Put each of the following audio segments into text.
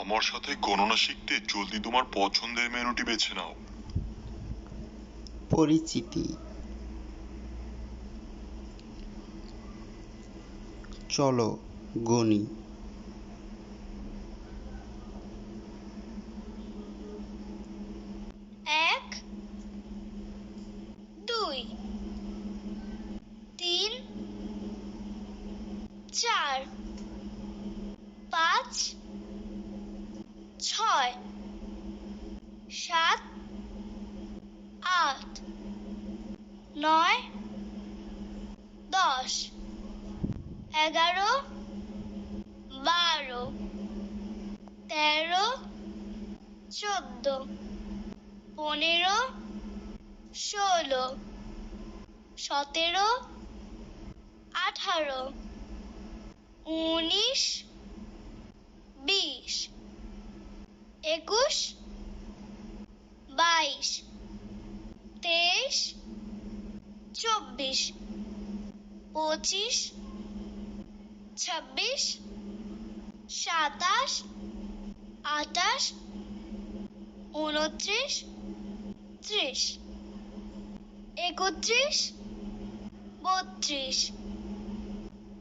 আমার সাথে গণনা শিখতে জলদি তোমার পছন্দের মেনুটি বেছে নাও। পরিচিতি। চলো গণি এক দুই তিন চার, পাঁচ, ছয়, সাত, আট, নয়, দশ, এগারো, বারো, তেরো, চোদ্দ, পনেরো, ষোলো, সতেরো, আঠারো উনিশ বিশ একুশ বাইশ তেইশ চব্বিশ পঁচিশ ছাব্বিশ সাতাশ আটাশ উনত্রিশ ত্রিশ একত্রিশ বত্রিশ।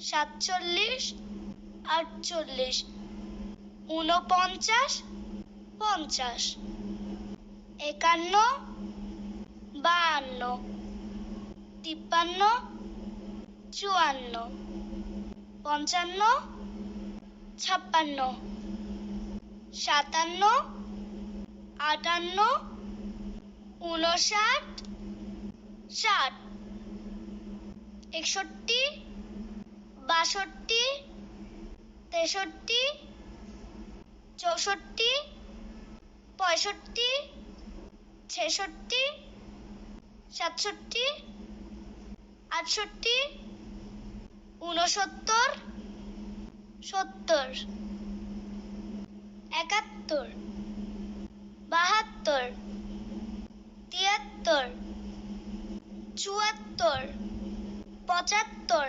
সাতচল্লিশ, আটচল্লিশ, ঊনপঞ্চাশ, পঞ্চাশ, একান্ন, বাহান্ন, তিপ্পান্ন, চুয়ান্ন, পঞ্চান্ন, ছাপ্পান্ন, সাতান্ন, আটান্ন উনষাট ষাট, একষট্টি বাষট্টি তেষট্টি চৌষট্টি পঁয়ষট্টি ছেষট্টি সাতষট্টি আটষট্টি ঊনসত্তর সত্তর একাত্তর বাহাত্তর তিয়াত্তর চুয়াত্তর পঁচাত্তর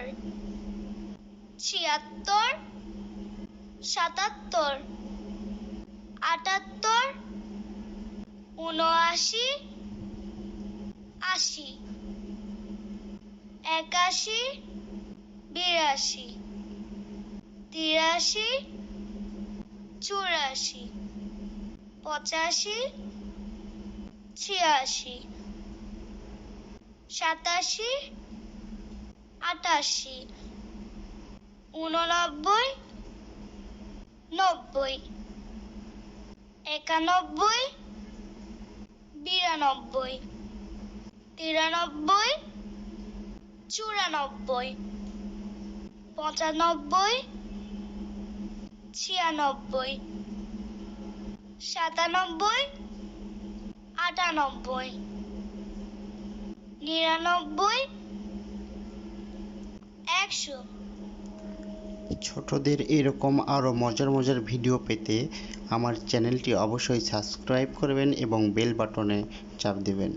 ছিয়াত্তর সাতাত্তর আটাত্তর উনআশি আশি একাশি বিরাশি তিরাশি চুরাশি পঁচাশি ছিয়াশি সাতাশি আটাশি উননব্বই নব্বই একানব্বই বিরানব্বই তিরানব্বই চুরানব্বই পঁচানব্বই ছিয়ানব্বই সাতানব্বই আটানব্বই নিরানব্বই একশো। ছোটদের এরকম আরও মজার মজার ভিডিও পেতে আমার চ্যানেলটি অবশ্যই সাবস্ক্রাইব করবেন এবং বেল বাটনে চাপ দেবেন।